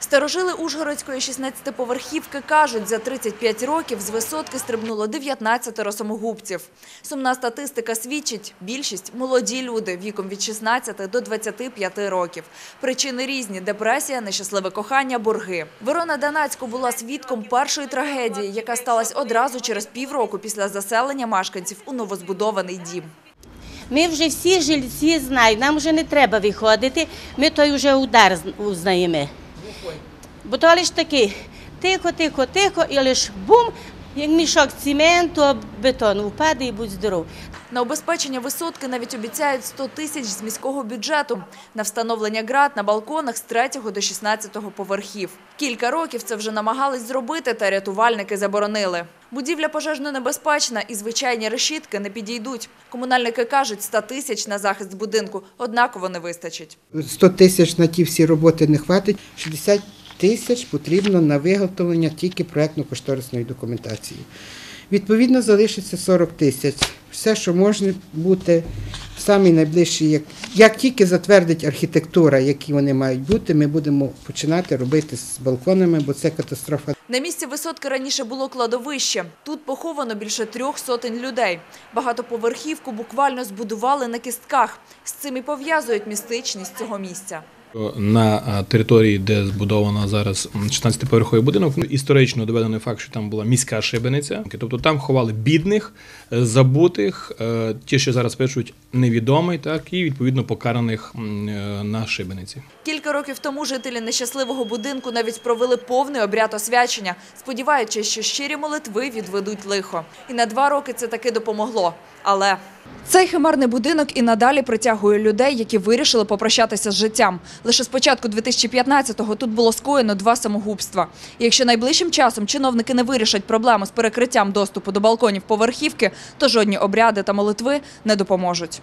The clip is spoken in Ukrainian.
Старожили Ужгородської 16-поверхівки кажуть, за 35 років з висотки стрибнуло 19 самогубців. Сумна статистика свідчить, більшість – молоді люди віком від 16 до 25 років. Причини різні – депресія, нещасливе кохання, борги. Верона Данацько була свідком першої трагедії, яка сталася одразу через півроку після заселення мешканців у новозбудований дім. Ми вже всі жильці знають, нам вже не треба виходити, ми той вже удар узнаємо. Бо то такий тихо, тихо, тихо, і лише бум, як мішок цементу, бетону впаде і будь здоров. На убезпечення висотки навіть обіцяють 100 тисяч з міського бюджету на встановлення град на балконах з 3 до 16 поверхів. Кілька років це вже намагались зробити, та рятувальники заборонили. Будівля пожежно небезпечна і звичайні решітки не підійдуть. Комунальники кажуть, 100 тисяч на захист будинку однаково не вистачить. 100 тисяч на ті всі роботи не хватить. 60 тисяч потрібно на виготовлення тільки проектно-кошторисної документації. Відповідно, залишиться 40 тисяч. Все, що може бути в самий найближчий, як, як тільки затвердить архітектура, які вони мають бути, ми будемо починати робити з балконами, бо це катастрофа На місці висотки раніше було кладовище. Тут поховано більше трьох сотень людей. Багатоповерхівку буквально збудували на кістках. З цим і пов'язують містичність цього місця. На території, де збудовано зараз м, 16-поверховий будинок, ну, історично доведений факт, що там була міська шибениця. Тобто там ховали бідних, е, забутих, е, ті, що зараз пишуть невідомий, так і відповідно покараних е, на шибениці. Кілька років тому жителі нещасливого будинку навіть провели повний обряд освячення, сподіваючись, що щирі молитви відведуть лихо. І на два роки це таки допомогло. Але цей химерний будинок і надалі притягує людей, які вирішили попрощатися з життям. Лише з початку 2015-го тут було скоєно два самогубства. І якщо найближчим часом чиновники не вирішать проблему з перекриттям доступу до балконів поверхівки, то жодні обряди та молитви не допоможуть.